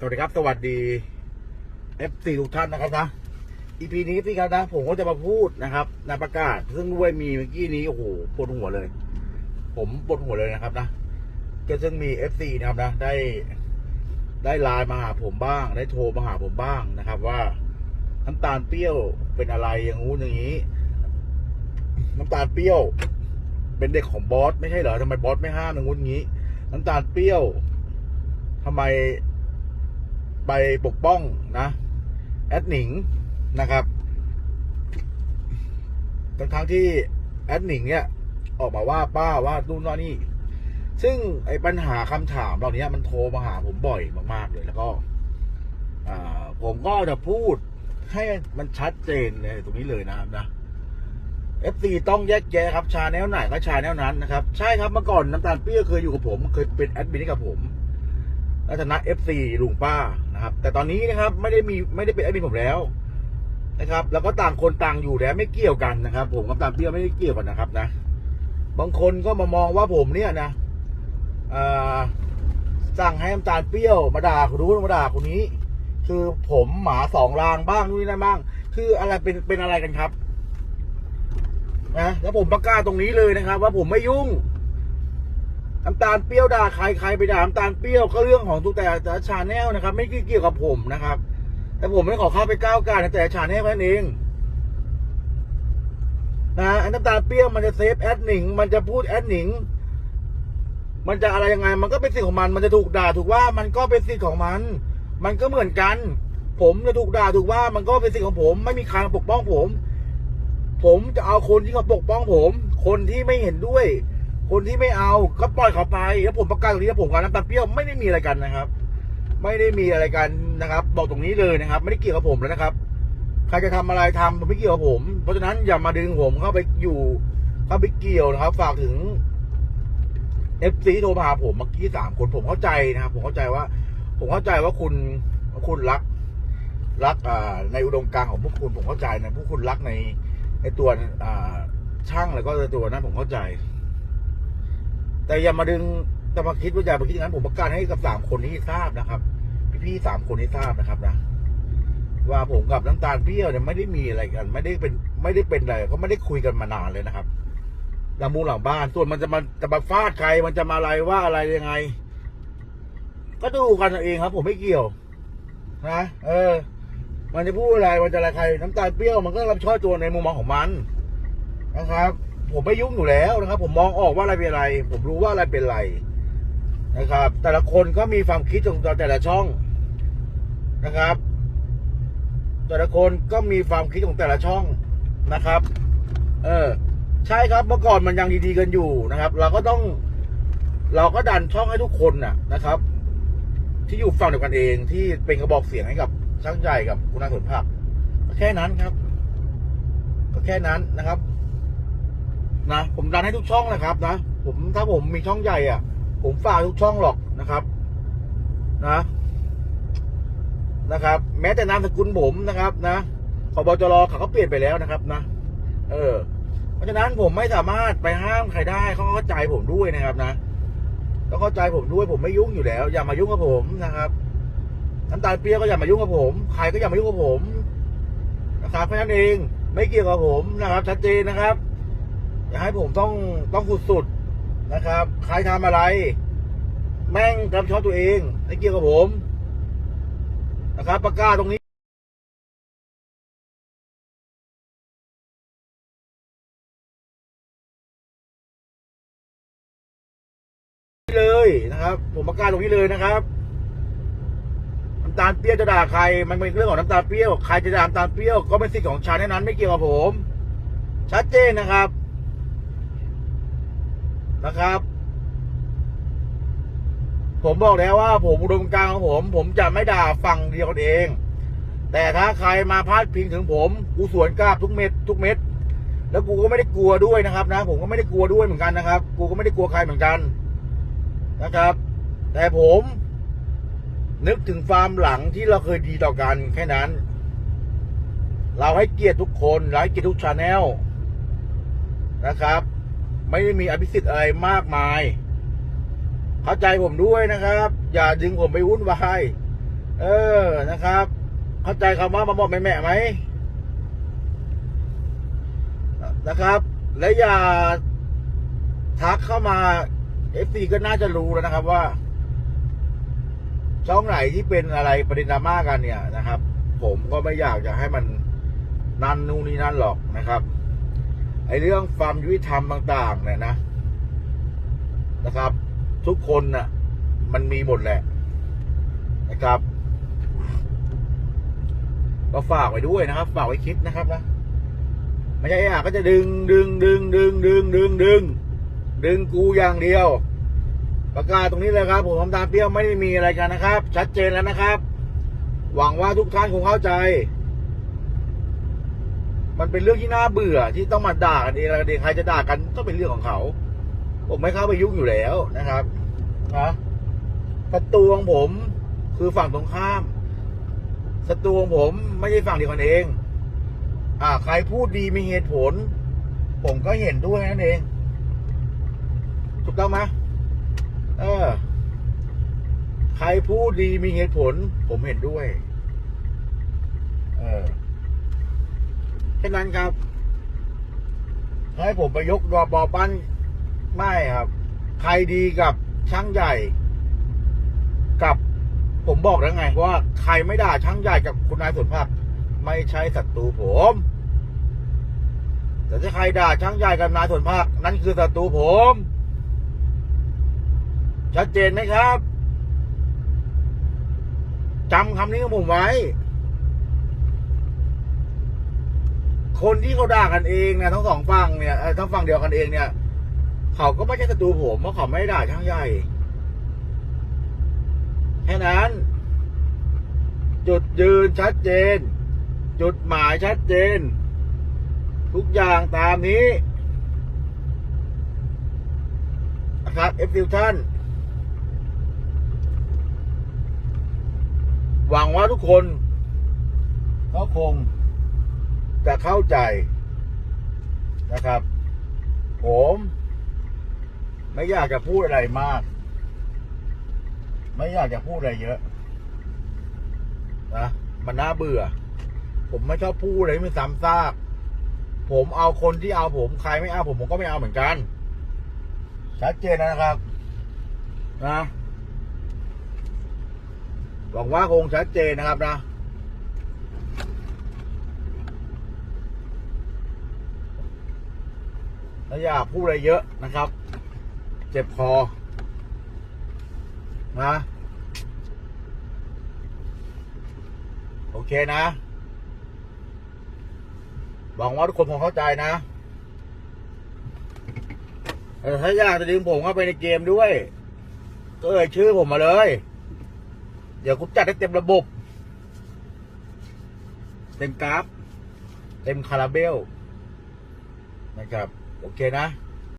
สวัสดีครับ สวัสดี F4 ทุกท่านนะครับนะ EP นี้พี่ครับนะ ผมก็จะมาพูดนะครับในประกาศ ซึ่งด้วยมีเมื่อกี้นี้ โอ้โหปวดหัวเลย ผมปวดหัวเลยนะครับนะ ก็ซึ่งมี F4 นะครับนะ ได้ ได้ไลน์มาหาผมบ้าง ได้โทรมาหาผมบ้างนะครับ ว่าน้ำตาลเปรี้ยวเป็นอะไรอย่างงู้นอย่างนี้ น้ำตาลเปรี้ยว เป็นเด็กของบอสไม่ใช่เหรอทำไมบอสไม่ห้ามอย่างงู้นอย่างนี้ น้ำตาลเปรี้ยวทำไม ไปปกป้องนะแอดหนิงนะครับทั้งทั้งที่แอดหนิงเนี่ยออกมาว่าป้าว่านู่นว่านี่ ซึ่งไอ้ปัญหาคำถามเหล่านี้มันโทรมาหาผมบ่อยมากๆเลยแล้วก็ผมก็จะพูดให้มันชัดเจนในตรงนี้เลยนะครับนะ FC ต้องแยกแยะครับชาแนวไหนก็ชาแนวนั้นนะครับ ใช่ครับเมื่อก่อนน้ำตาลเปรี้ยวเคยอยู่กับผม เคยเป็นแอดมินให้กับผม รัตนะ FC ลุงป้านะครับ แต่ตอนนี้นะครับไม่ได้มีไม่ได้เป็นแอดมินผมแล้วนะครับ แล้วก็ต่างคนต่างอยู่แล้วไม่เกี่ยวกันนะครับ ผมกับตามเปี้ยไม่ได้เกี่ยวกันนะครับ นะ บางคนก็มามองว่าผมเนี่ยนะอ่าสั่งให้น้ำตาลเปรี้ยวมาด่าคนนู้มาด่าคนนี้ คือผมหมาสองรางบ้างนู่นนี่นั่นบ้าง คืออะไรเป็นเป็นอะไรกันครับนะแล้วผมประกาศตรงนี้เลยนะครับ ว่าผมไม่ยุ่ง น้ำตาลเปรี้ยวด่าใครใครไปด่าน้ำตาลเปรี้ยวก็เรื่องของทุกแต่แต่ชาแนลนะครับ ไม่เกี่ยวกับผมนะครับ แต่ผมไม่ขอเข้าไปก้าวก่ในแต่ชาแนลแค่นั้นเองนะไอ้น้ำตาลเปรี้ยวมันจะเซฟแอดหนิง มันจะพูดแอดหนิง มันจะอะไรยังไง มันก็เป็นสิทธิ์ของมัน มันจะถูกด่าถูกว่ามันก็เป็นสิทธิ์ของมัน มันก็เหมือนกัน ผมจะถูกด่าถูกว่ามันก็เป็นสิทธิ์ของผม ไม่มีใครมาปกป้องผม ผมจะเอาคนที่เขาปกป้องผม คนที่ไม่เห็นด้วย คนที่ไม่เอาก็ปล่อยเขาไปแล้วผมประกาศตรงนี้แล้วผมกับน้ำตาเปรี้ยวไม่ได้มีอะไรกันนะครับ ไม่ได้มีอะไรกันนะครับ บอกตรงนี้เลยนะครับ ไม่ได้เกี่ยวกับผมแล้วนะครับ ใครจะทำอะไรทำผมไม่เกี่ยวกับผม เพราะฉะนั้นอย่ามาดึงผมเข้าไปอยู่เข้าไปเกี่ยวนะครับ ฝากถึงเอฟซีโทรมาผมเมื่อกี้สามคนผมเข้าใจนะครับ ผมเข้าใจว่า ผมเข้าใจว่าคุณคุณรักรักในอุดมการณ์ของพวกคุณผมเข้าใจนะพวกคุณรักในในตัวช่างแล้วก็ในตัวนั้นผมเข้าใจ แต่อย่ามาดึงจะมาคิดว่าอย่ามาคิดอย่างนั้นผมประกาศให้กับสามคนนี้ทราบนะครับ พี่ๆสามคนนี้ทราบนะครับนะว่าผมกับน้ำตาลเปรี้ยวเนี่ยไม่ได้มีอะไรกัน ไม่ได้เป็นไม่ได้เป็นอะไรก็ไม่ได้คุยกันมานานเลยนะครับหลังมูหลังบ้านส่วนมันจะมาจะมาฟาดใครมันจะมาอะไรว่าอะไรยังไง ก็ดูกันเองครับ ผมไม่เกี่ยวนะเออ มันจะพูดอะไรมันจะอะไรใคร น้ำตาลเปรี้ยวมันก็รับชอบตัวในมุมมองของมันนะครับ ผมไม่ยุ่งอยู่แล้วนะครับ ผมมองออกว่าอะไรเป็นอะไร ผมรู้ว่าอะไรเป็นอะไรนะครับ แต่ละคนก็มีความคิดของแต่ละช่องนะครับ แต่ละคนก็มีความคิดของแต่ละช่องนะครับ เออ ใช่ครับเมื่อก่อนมันยังดีๆกันอยู่นะครับ เราก็ต้อง เราก็ดันช่องให้ทุกคนน่ะนะครับ ที่อยู่ฝั่งเดียวกันเองที่เป็นกระบอกเสียงให้กับช่างใหญ่กับคุณนายสนผักแค่นั้นครับ ก็แค่นั้นนะครับ นะผมดันให้ทุกช่องนะครับนะผมถ้าผมมีช่องใหญ่อะ ผมฝากทุกช่องหรอกนะครับ นะนะครับ แม้แต่นามสกุลผมนะครับ นะพบจรเขาก็เปลี่ยนไปแล้วนะครับ นะเออ เพราะฉะนั้นผมไม่สามารถไปห้ามใครได้เขาเข้าใจผมด้วยนะครับนะต้องเข้าใจผมด้วยผมไม่ยุ่งอยู่แล้ว อย่ามายุ่งกับผมนะครับน้ำตาลเปรี้ยวก็อย่ามายุ่งกับผมใครก็อย่ามายุ่งกับผมนะครับแค่นั้นเองไม่เกี่ยวกับผมนะครับ ชัดเจนนะครับ อย่าให้ผมต้องต้องสุดๆนะครับ ใครทำอะไร แม่งรับผิดชอบตัวเองไม่เกี่ยวกับผม นะครับประกาศตรงนี้เลยนะครับ ผมประกาศตรงนี้เลยนะครับน้ำตาลเปรี้ยวจะด่าใคร มันเป็นเรื่องของน้ำตาลเปรี้ยว ใครจะด่าน้ำตาลเปรี้ยวก็เป็นสิทธิ์ของฉันแน่นั้นไม่เกี่ยวกับผม ชัดเจนนะครับ นะครับ ผมบอกแล้วว่า ผมอุดมการของผม ผมจะไม่ด่าฝั่งเดียวกันเอง แต่ถ้าใครมาพาดพิงถึงผมกูสวนกราบทุกเม็ดทุกเม็ดแล้วกูก็ไม่ได้กลัวด้วยนะครับนะผมก็ไม่ได้กลัวด้วยเหมือนกันนะครับ กูก็ไม่ได้กลัวใครเหมือนกันนะครับ แต่ผมนึกถึงฟาร์มหลังที่เราเคยดีต่อกันแค่นั้น เราให้เกียรติทุกคนเราให้เกียรติทุกชาแนลนะครับ ไม่ได้มีอภิสิทธิ์อะไรมากมาย เข้าใจผมด้วยนะครับ อย่าดึงผมไปวุ่นวายเออนะครับ เข้าใจคำว่ามาบอกแม่แม่ไหมนะครับ และอย่าทักเข้ามาเอฟซีก็น่าจะรู้แล้วนะครับว่า ช่องไหนที่เป็นอะไรประเด็นดราม่ากันเนี่ยนะครับ ผมก็ไม่อยากจะให้มันนั่นนู่นนี่นั่นหรอกนะครับ ไอ้เรื่องความยุติธรรมต่าง ๆ เนี่ยนะนะครับ ทุกคนน่ะ มันมีหมดแหละ นะครับ ก็ฝากไว้ด้วยนะครับ ฝากไว้คิดนะครับนะไม่ใช่อะก็จะดึงดึงดึงดึงดึงดึงดึงดึงกูอย่างเดียว ประกาศตรงนี้เลยครับ ผมทำตาเปรี้ยวไม่ได้มีอะไรกันนะครับ ชัดเจนแล้วนะครับ หวังว่าทุกท่านคงเข้าใจ มันเป็นเรื่องที่น่าเบื่อที่ต้องมาด่ากันเองอะไรกันเองใครจะด่ากันก็เป็นเรื่องของเขา ผมไม่เข้าไปยุ่งอยู่แล้วนะครับนะศัตรูของผมคือฝั่งตรงข้ามศัตรูของผมไม่ใช่ฝั่งเดียวกันเอง อ่า ใครพูดดีมีเหตุผล ผมก็เห็นด้วยนั่นเอง ถูกต้องไหมเออ ใครพูดดีมีเหตุผล ผมเห็นด้วย เออ ค่นั้นครับ ให้ผมไปยกรอปอปั้นไม่ครับ ใครดีกับช่างใหญ่ กับผมบอกแล้วไงว่าใครไม่ด่าช่างใหญ่กับคุณนายสวนผักไม่ใช่ศัตรูผม แต่ถ้าใครด่าช่างใหญ่กับนายสวนผักนั่นคือศัตรูผม ชัดเจนไหมครับจำคำนี้ของผมไว้ คนที่เขาด่ากันเองเนี่ยทั้งสองฝั่งเนี่ยเอ่อทั้งฝั่งเดียวกันเองเนี่ย เขาก็ไม่ใช่ศัตรูผมเพราะเขาไม่ได้ด่าช่างใหญ่ แค่นั้น จุดยืนชัดเจน จุดหมายชัดเจน ทุกอย่างตามนี้นะครับเอฟฟิวท่านหวังว่าทุกคนก็คง จะเข้าใจนะครับ ผม ไม่อยากจะพูดอะไรมาก ไม่อยากจะพูดอะไรเยอะนะมันน่าเบื่อ ผมไม่ชอบพูดอะไรมันซ้ำซากผมเอาคนที่เอาผมใครไม่เอาผมผมก็ไม่เอาเหมือนกัน ชัดเจนนะครับนะหวังว่าคงชัดเจนนะครับนะ แล้วอย่าพูดอะไรเยอะนะครับ เจ็บคอนะโอเคนะหวังว่าทุกคนคงเข้าใจนะเออถ้าอยากจะดึงผมเข้าไปในเกมด้วย ก็เอ่ยชื่อผมมาเลย เดี๋ยวกูจัดให้เต็มระบบ เต็มกราฟ เต็มคาราเบล นะครับ โอเคนะ